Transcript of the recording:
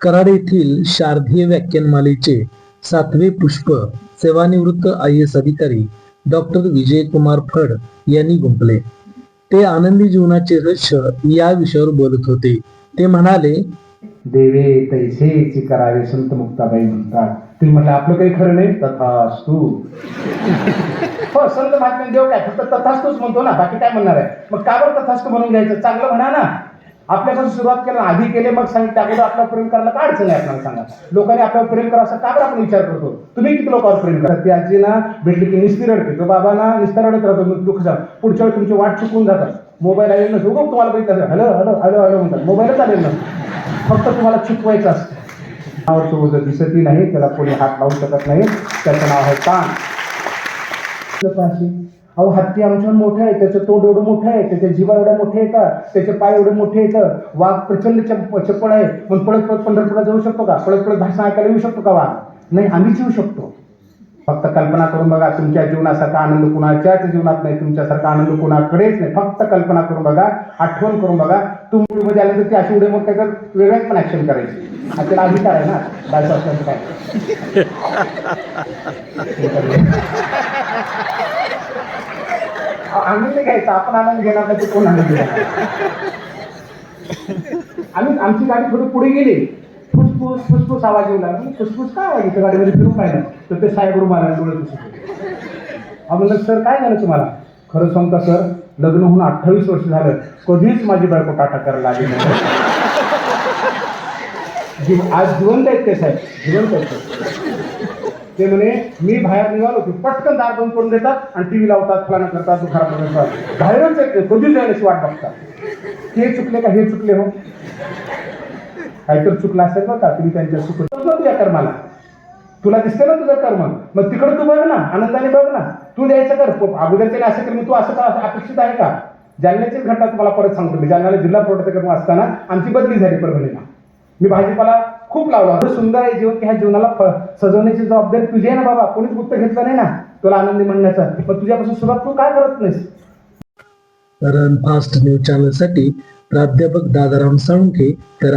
कराड येथील शारदीय व्याख्यानमालेचे सातवे पुष्प सेवानिवृत्त आय एस अधिकारी डॉक्टर विजयकुमार फड यांनी गुंफले. ते आनंदी जीवनाचे रहस्य या विषयावर बोलत होते. ते म्हणाले देवे तैसेची करावे संत मुक्ताबाई म्हणतात. तुम्ही म्हटलं आपलं काही खरं नाही? तथास्तु. हो संत महात्मा देव काय? फक्त तथास्तूच म्हणतो ना बाकी काय म्हणणार आहे? मग का बरं तथास्तू म्हणून घ्यायचं? चांगलं म्हणा ना. आपल्यापासून सुरुवात केलं आधी केले मग सांगितलं अगोदर आपल्यावर प्रेम करायला काय अडचण आहे आपल्याला सांगा. लोकांनी आपल्यावर प्रेम करा असं का बरं आपण विचार करतो? तुम्ही किती लोकांवर प्रेम करा ती आजी ना भेटली की निस्ती रडते तो बाबा ना निस्ता रडत राहतो मग दुःख जा पुढच्या वेळी तुमची वाट चुकून जातात. मोबाईल आलेलं नसतो. उगं तुम्हाला बघितलं हॅलो हॅलो हॅलो हॅलो म्हणतात. मोबाईलच आलेलं नसतो. फक्त तुम्हाला चुकवायचं असतं. नावाचं ओझं दिसतही नाही. त्याला कोणी हात लावू शकत नाही. त्याचं नाव आहे ताण अहो हत्ती आमच्यावर मोठे आहे त्याचं तोंड एवढं मोठं आहे त्याचे जीवा एवढ्या मोठे येतात त्याचे पाय एवढे मोठे येतं वाघ प्रचंड चप चप्पळ आहे पण पळत पळत पंढरपूरला जाऊ शकतो का? पळत पळत भाषण ऐकायला येऊ शकतो का वाघ? नाही आम्हीच येऊ शकतो. फक्त कल्पना करून बघा तुमच्या जीवनासारखा आनंद कुणाच्याच जीवनात नाही तुमच्यासारखा आनंद कुणाकडेच नाही. फक्त कल्पना करून बघा आठवण करून बघा तुम्ही मध्ये तर ती अशी उडे मग त्याच्यावर वेगळ्याच पण ऍक्शन करायची. आपल्याला अधिकार आहे ना? काय? आम्ही ते आनंद घ्यायचा आपण आनंद घेणार नाही तर कोण आनंद घेणार? आम्ही आमची गाडी थोडी पुढे गेली. फुसफुस फुसफुस आवाज येऊ लागला. म्हणजे फुसफुस काय आवाज येतो गाडीमध्ये फिरून पाहिलं. तर ते साहेब महाराज आला डोळे पुसत म्हणलं सर काय झालं तुम्हाला? खरं सांगता सर? लग्न होऊन अठ्ठावीस वर्ष झालं. कधीच माझी बायको टाटा करायला आली नाही. जीव- आज जिवंत आहेत ते साहेब. जिवंत आहेत ते. म्हणे मी बाहेर निघालो की पटकन दार बंद करून देतात आणि टी व्ही लावतात फलाना करतात दुखारा करतात. बाहेरच येत नाही, कधी जायची वाट बघतात. ते चुकले का हे चुकले हो? काहीतरी चुकलं असेल बरं का तुम्ही त्यांच्या चुकलं तुझ्या कर्माला. तुला दिसते ना तुझं कर्म? मग तिकडे तू बघ ना आनंदाने बघ ना. तू द्यायचं कर. अगोदर त्याने असं केलं मग तू असं का अपेक्षित आहे का? जालन्याचीच घटना तुम्हाला परत सांगतो मी. जालन्याला जिल्हा पुरवठा असताना आमची बदली झाली परभणीला. मी भाजीपाला खूप लावला. एवढं सुंदर आहे जीवन की ह्या जीवनाला सजवण्याची जबाबदारी तुझी आहे ना बाबा. कोणीच गुप्त घेतलं नाही ना तुला आनंदी म्हणण्याचा. पण तुझ्यापासून सुरुवात तू काय करत नाहीस? रन फास्ट न्यूज चॅनलसाठी प्राध्यापक दादाराम साळुंखे तर